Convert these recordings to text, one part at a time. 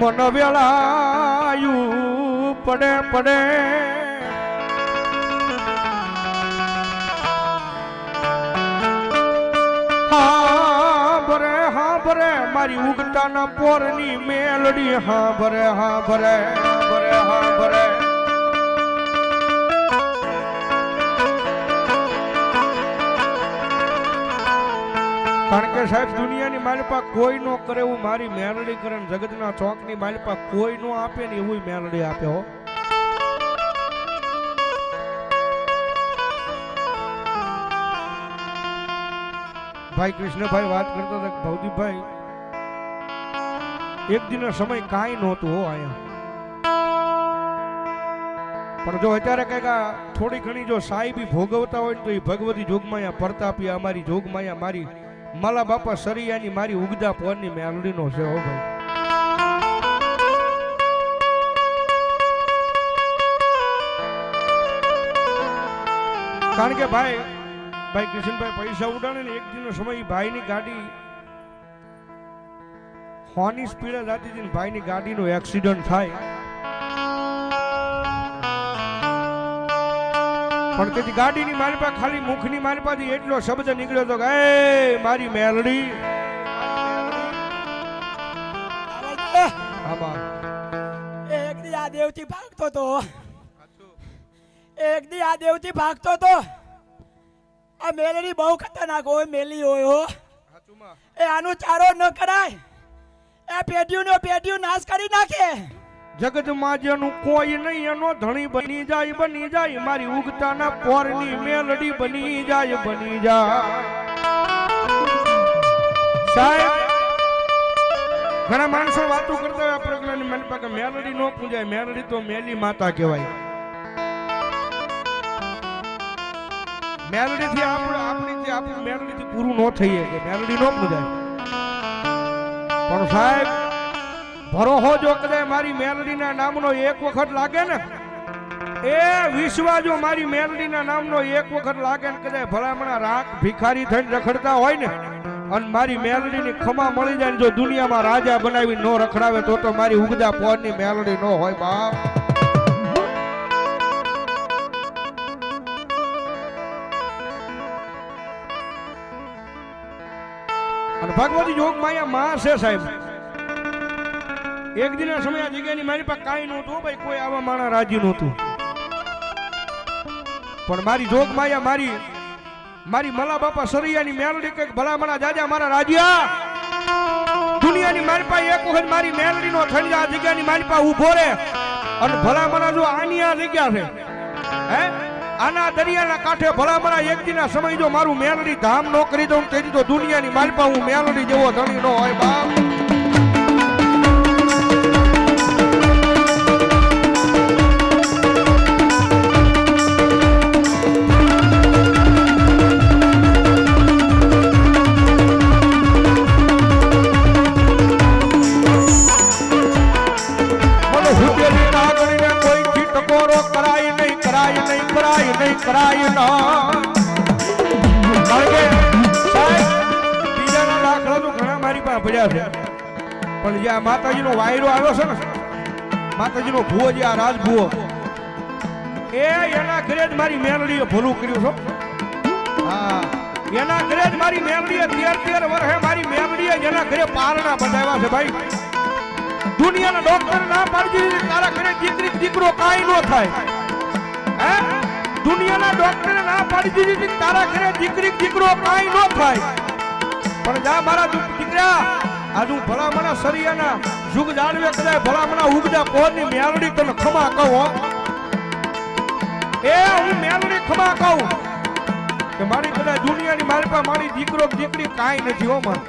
મન વેળાયું, પડે પડે. હા, ભરે હા, ભરે, મારી ઉગતાના પોરની મેલડી. હા, ભરે હા, ભરે કારણ કે સાહેબ, દુનિયાની માલપા કોઈ નો કરે એવું મારી મેલડી કરે જગતના ચોકની માલપા કોઈ નો આપે ને એવું મેલડી આપે હો. ભાઈ કૃષ્ણભાઈ વાત કરતા હતા ભવદીપભાઈ, એક દિન સમય કાંઈ નહોતું હો અહીંયા. પણ જો અત્યારે કંઈક થોડી ઘણી જો સાહેબી ભોગવતા હોય તો એ ભગવતી જોગમાયા, પરતાપી અમારી જોગમાયા, મારી માલા બાપા સરિયાની મારી ઉગદા પોરની મેલડીનો છે હો ભાઈ. કારણ કે ભાઈ ભાઈ કિશનભાઈ પૈસા ઉડાડે ને એક દિનનો સમય ભાઈ ભાઈની ગાડી હોની સ્પીડે જતી ની ભાઈની ગાડીનો એક્સિડન્ટ થાય. પણ તેથી ગાડીની મારી પાસે ખાલી મુખની મારી પાસે એટલો શબ્દ નીકળ્યો હતો કે એ મારી મેલડી. એક દી આ દેવથી ભાગતો તો. એક દી આ દેવથી ભાગતો તો. આ મેલડી બહુ ખતરનાક હોય મેલી હોય હો. એ આનું ચારો ન કરાય. એ પેઢીઓનો પેઢીઓ નાશ કરી નાખે. જગતમાં જેનું કોઈ નહીં, એનો ધણી બની જાય બની જાય. મારી ઉગતાના પોરની મેલડી બની જાય બની જાય. ઘણા માણસો વાતો કરતા હોય પ્રજ્ઞાની મન પાસે મેલડી નો પૂજાય, મેલડી તો મેલી માતા કહેવાય. મેલડી થી આપણે આપણી જે આપણું મેલડી થી પૂરું ન થઈએ કે મેલડી નો પૂજાય. પણ સાહેબ ભરોહો જો કદાચ મારી મેલડીના નામનો એક વખત લાગે ને, એ વિશ્વા જો મારી મેલડીના નામનો એક વખત લાગે ને કદાચ ભલામણા રાખ ભિખારી થઈને રખડતા હોય ને, અને મારી મેલડીની ખમા મળી જાય ને જો દુનિયામાં રાજા બનાવી નો રખડાવે તો તો મારી ઉગદા પોરની મેલડી નો હોય બાપ. અને ભગવતી જોગ માયા માં છે સાહેબ. એક દિન સમય આ જગ્યાની મારી પાસે કાંઈ નહોતું ભાઈ, કોઈ આવા માણા રાજી નહોતું. પણ મારી જોગ માયા, મારી મારી મલા બાપા સરિયાની મેલડી કંઈક ભલામણા જાજા મારા રાજ્યા. દુનિયાની મારી પાસે એક વખત મારી મેલડી નો થઈ આ જગ્યાની મારી પાસે ઊભો રે અને ભલામણા જો આની આ જગ્યા છે, હે? આના દરિયાના કાંઠે ભલામણા એક દિના સમય જો મારું મેલડી ધામ નો કરી દઉં તેથી તો દુનિયાની મારી પાસે હું મેલડી જેવો ધણી નો હોય બાપ. જે આ માતાજીનો વાયરો આવ્યો છે ને, માતાજીનો ભૂવો જે આ રાજભૂવો. એના ઘરે જ મારી મેલડીએ ભલું કર્યું છો. એના ઘરે જ મારી મેલડીએ તેર તેર વર્ષે મારી મેલડીએ એના ઘરે પારણા બતાવ્યા છે ભાઈ. દુનિયાના ડોક્ટર ના પાડી દીધી તારા ઘરે દીકરી દીકરો કાંઈ ન થાય. હે? દુનિયાના ડોક્ટર ના પાડી દીધી તારા ઘરે દીકરી દીકરો કાંઈ ન થાય. પણ જા મારા દીકરા આજ ભલામણા સરિયાના જુગ જાળવે કદાય ભલામણા ઉગદા કોની મેલડી તને ખમા કહો એ હું મેલડી ખમા કહું કે મારી કદાચ દુનિયાની મારી પાસે મારી દીકરો દીકરી કાંઈ નથી, હો માં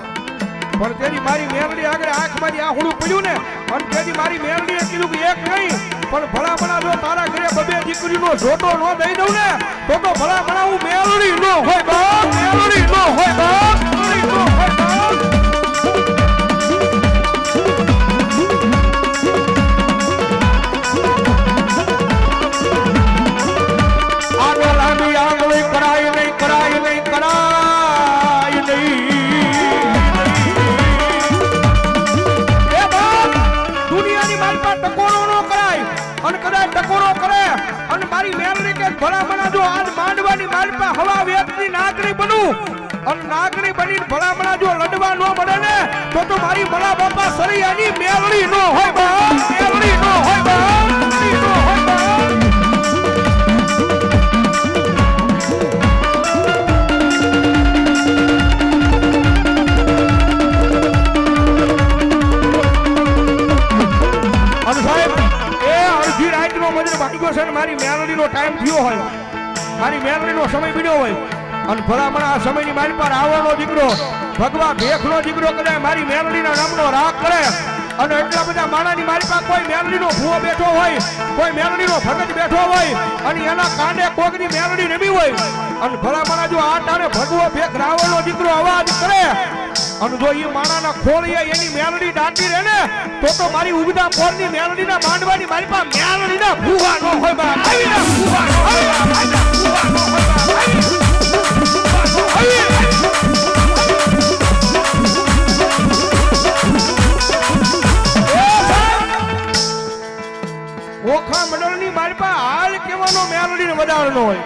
પણ તેની મારી મેલડી આગળ આંખ મારી આહુડું પડ્યું ને, અને તેની મારી મેલડીએ કીધું એક નહીં, પણ ભલા ભલા જો તારા ઘરે બબે દીકરીનો જોટો ન દઈ દઉં ને, તો તો ભલા ભલા હું મેલડી નો હોય, બાપ. ભલામણા જો આજ માંડવાની માલપા હવા વેતની નાગરી બનું અને નાગરી બનીને ભલામણા જો લડવા ન મળે ને, તો તો મારી ભલા બાપા સરી આની મેળણી ન હોય બા. મને ભાગ્યો છે ને મારી મેલડીનો ટાઈમ થયો હોય. મારી મેલડીનો સમય બીડ્યો હોય. અને ભલામણ આ સમયની મારી પર આવવાનો દીકરો ભગવા ભેખનો દીકરો કરે મારી મેલડીના નામનો રાગ કરે. અને એટલા બધા માણાની મારી પાસે કોઈ મેલડીનો ભૂવો બેઠો હોય, કોઈ મેલડીનો ભગત બેઠો હોય, અને એના કાંડે કોકની મેલડી રમી હોય. અને ભલામણા જો આ ટાણે ભગવો ભેખ રાવણનો દીકરો કરે અને જો એ માણાના ખોળીએ એની મેલડી દાટી રહે ને તો તો મારી ઉગતા પોરની મેલડીના માંડવાની મારી પાસે મેલડીના ભૂવા નો હોય બા આવી ના ભૂવા નો હોય બા આવી ના ભૂવા નો હોય. બા! ઓખા મંડળની મારી પાસે હાલ કેવાનો મેલડીને વધારનો હોય.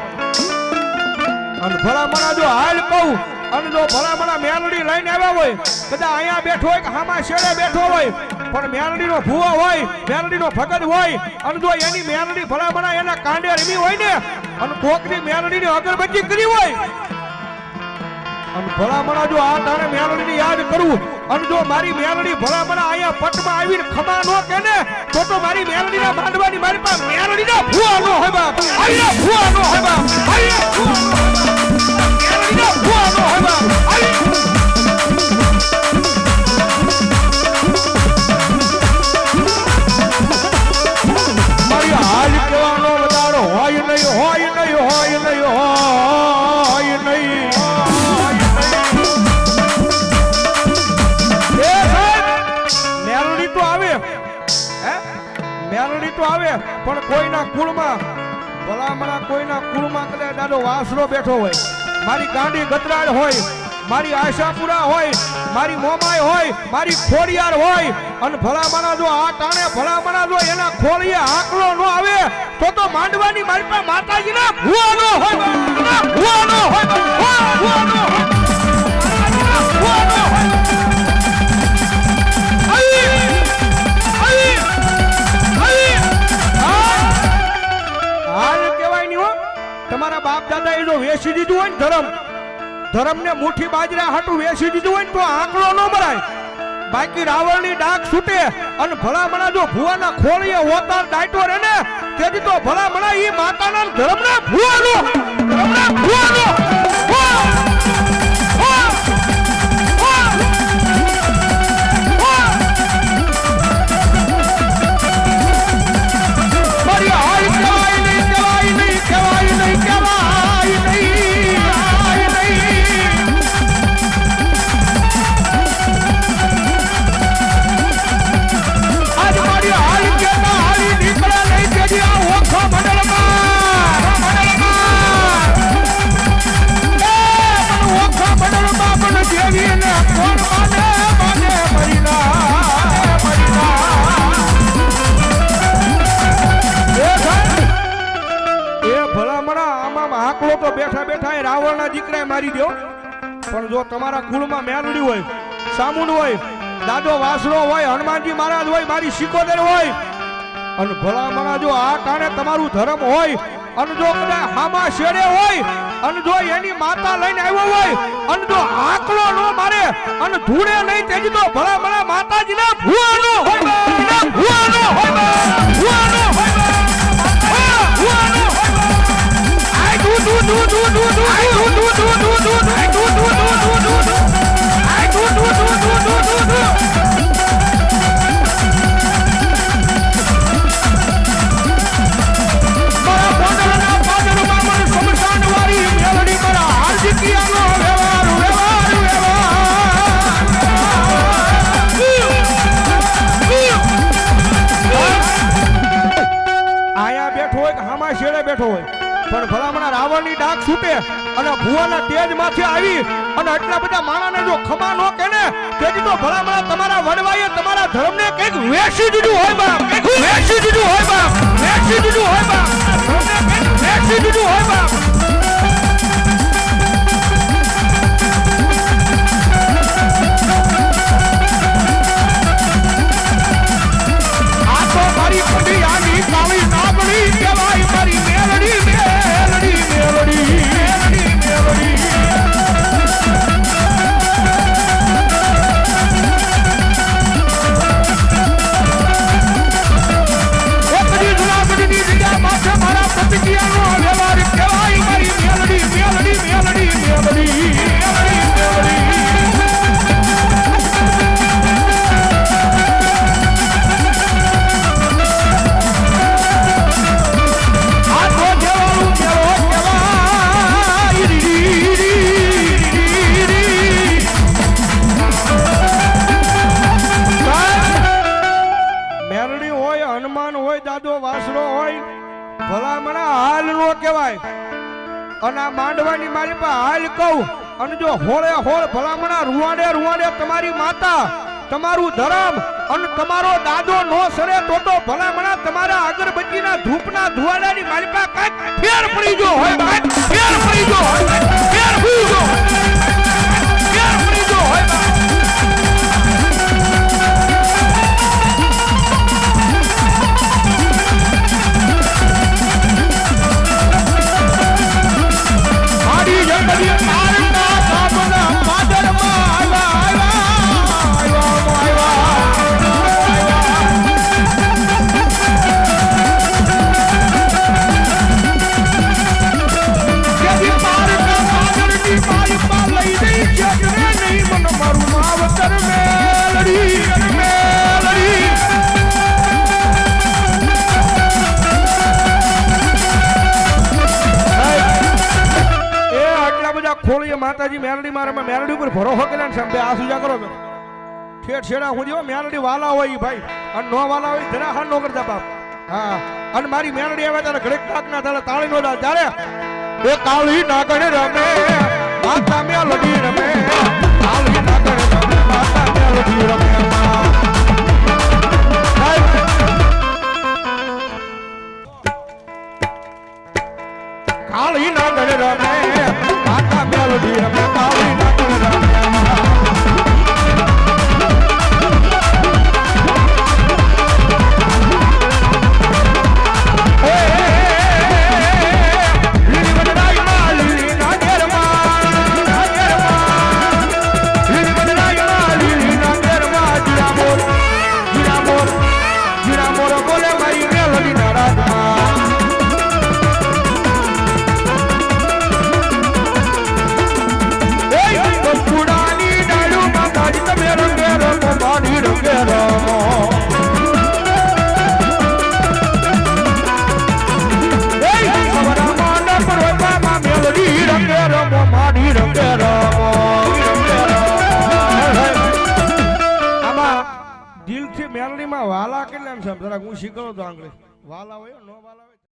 અને ભલામણા જો હાલ કહું અને જો ભલામણા મેલડી લઈને આવ્યા હોય, કદાચ અહીંયા બેઠો હોય કે હામાં શેડે બેઠો હોય, પણ મેલડીનો ભૂવો હોય, મેલડીનો ભગત હોય, અને જો એની મેલડી ભલામણા એના કાંડે રમી હોય ને, અને કોકની મેલડીની અગરબત્તી કરી હોય, અને ભલામણા જો આ તારે મેલડીને યાદ કરું, અને જો મારી મેલડી ભલામણા અહીંયા પટમાં આવીને ખમા નો કે ને તો તો મારી મેલડીના માંડવાની મારી પાસે મેલડીના ભૂવા નો હોય બાપ. અહીંયા ભૂવા નો હોય બાપ. અહીંયા ભૂવા આવે. પણ કોઈના કુળમાં ભલામણા કોઈના કુળમાં કદાચ દાદો વાસરો બેઠો હોય. મારી ગાંડી ગતરાળ હોય મારી આશાપુરા હોય મારી મોમાય હોય મારી ખોડિયાર હોય અને ભલામણા જો આ ટાણે ભલામણા જો એના ખોળીએ આકલો નો આવે તો તો માંડવાની મારી પાસે માતાજીના હોય ના, હોય ભુવા- ભુવાનો હોય. ભૂવા હો? તમારા બાપ દાદા એ જો વેચી દીધું ને ધર્મ. ધર્મને મુઠ્ઠી બાજરા હાટું વેચી દીધું હોય ને તો આંકડો ન ભરાય. બાકી રાવણની ડાક છૂટે અને ભલામણા જો ભુવાના ખોળીએ ઓતાર ડાયટો રે ને, તેથી તો ભલામણા ઈ માતાના ધર્મના ભુવાનો. ધર્મના ભુવાનો. મારી દો પણ જો તમારા કુળમાં મેરડી હોય, સામુંડ હોય, દાદો વાસણો હોય, હનુમાનજી મહારાજ હોય, મારી શિકોદર હોય, અને ભલામણા જો આ કારણે તમારું ધર્મ હોય, અને જો કદાચ હામા શેડે હોય, અને જો એની માતા લઈને આવ્યો હોય, અને જો આકલો નો મારે, અને ધૂળે નહીં તેજ તો ભલામણા માતાજીના ભૂવાનો હોય ભૂવાનો હોય ભૂવાનો હોય. બેઠો હોય. પણ ભલામણા રાવણની ડાક છૂટે અને ભુવાના તેજમાંથી આવી અને આટલા બધા માણાને જો ખમા નો કે ને તેથી તો ભલામણા તમારા વડવાઈએ તમારા ધર્મને કંઈક વેચી દીધું હોય બાપ. વેચી દીધું હોય બાપ. વેચી દીધું હોય બાપ. વેચી દીધું હોય બાપ. હનુમાન હોય, દાદો વાસરો હોય, ભલામણા હાલ નો કહેવાય. અને આ માંડવાની મારી પાસે હાલ કહું, અને જો હોળે હોળ ભલામણા રૂવાડે રૂવાડે તમારી માતા, તમારું ધરમ અને તમારો દાદો નો સરે તો તો ભલામણા તમારા અગરબત્તીના ધૂપના ધુવાડાની મારી પાસે ફેર પડી જો હોય ફેર પડી જો ફેર પડી જો ખોળીએ માતાજી મેરડી મારે મેરડી ઉપર ભરોસો કર્યા ને સાહેબ આ સુજા કરો તમે ઠેઠ છેડા હું જેવો મેરડી વાલા હોય ભાઈ. અને નો વાલા હોય જરા હા નો કરતા બાપ. હા. અને મારી મેરડી આવે ત્યારે ઘડેક ટાક ના તારે તાળી નો ડાલ ત્યારે એ કાળી નાગણ રમે, માતા મેલડી રમે. કાળી નાગણ રમે, માતા મેલડી રમે. દિલથી મેલડીમાં વાલા કેટલા છે જરા હું શીખડો તો આંગળી. વાલ આવે નો વાલ હોય